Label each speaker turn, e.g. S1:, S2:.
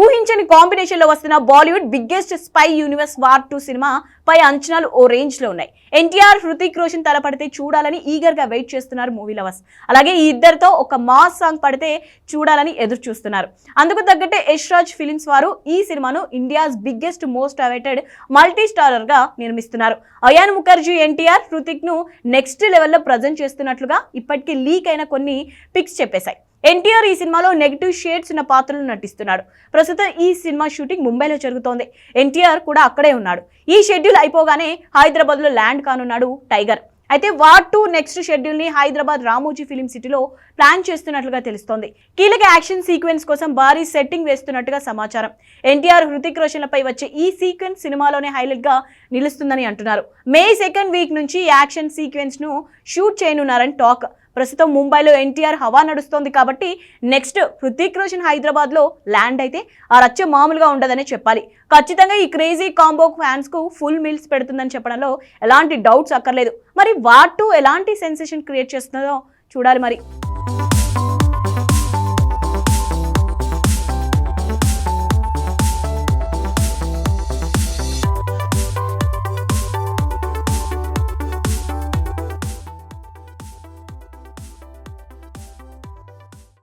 S1: ఊహించని కాంబినేషన్లో వస్తున్న Bollywood biggest spy universe war two cinema పై అంచనాలు ఓ రేంజ్లో ఉన్నాయి. ఎన్టీఆర్ హృతిక్ రోషన్ తలపడితే చూడాలని ఈగర్గా వెయిట్ చేస్తున్నారు మూవీ లవర్స్. అలాగే ఈ ఇద్దరితో ఒక మాస్ సాంగ్ పడితే చూడాలని ఎదురు చూస్తున్నారు అందుకు తగ్గట్టే యష్ రాజ్ ఫిలిమ్స్ వారు ఈ సినిమాను India's biggest most awaited multi స్టారర్గా నిర్మిస్తున్నారు. అయాన్ ముఖర్జీ ఎన్టీఆర్ హృతిక్ను నెక్స్ట్ లెవెల్లో ప్రజెంట్ చేస్తున్నట్లుగా ఇప్పటికీ లీక్ అయిన కొన్ని పిక్స్ చెప్పేశాయి. ఎన్టీఆర్ ఈ సినిమాలో నెగిటివ్ షేడ్స్ ఉన్న పాత్రలు నటిస్తున్నాడు. ప్రస్తుతం ఈ సినిమా షూటింగ్ ముంబైలో జరుగుతోంది. ఎన్టీఆర్ కూడా అక్కడే ఉన్నాడు. ఈ షెడ్యూల్ అయిపోగానే హైదరాబాద్లో ల్యాండ్ కానున్నాడు టైగర్. అయితే వార్ టూ నెక్స్ట్ షెడ్యూల్ని హైదరాబాద్ రామోజీ ఫిలిం సిటీలో ప్లాన్ చేస్తున్నట్లుగా తెలుస్తోంది. కీలక యాక్షన్ సీక్వెన్స్ కోసం భారీ సెట్టింగ్ వేస్తున్నట్టుగా సమాచారం. ఎన్టీఆర్ హృతిక్ రోషన్లపై వచ్చే ఈ సీక్వెన్స్ సినిమాలోనే హైలైట్గా నిలుస్తుందని అంటున్నారు. మే సెకండ్ వీక్ నుంచి యాక్షన్ సీక్వెన్స్ను షూట్ చేయనున్నారని టాక్. ప్రస్తుతం ముంబైలో ఎన్టీఆర్ హవా నడుస్తోంది కాబట్టి నెక్స్ట్ హృతిక్ రోషన్ హైదరాబాద్లో ల్యాండ్ అయితే ఆ రచ్చ మామూలుగా ఉండదనే చెప్పాలి. ఖచ్చితంగా ఈ క్రేజీ కాంబో ఫ్యాన్స్కు ఫుల్ మీల్స్ పెడుతుందని చెప్పడంలో ఎలాంటి డౌట్స్ అక్కర్లేదు. మరి వాటు ఎలాంటి సెన్సేషన్ క్రియేట్ చేస్తుందో చూడాలి మరి.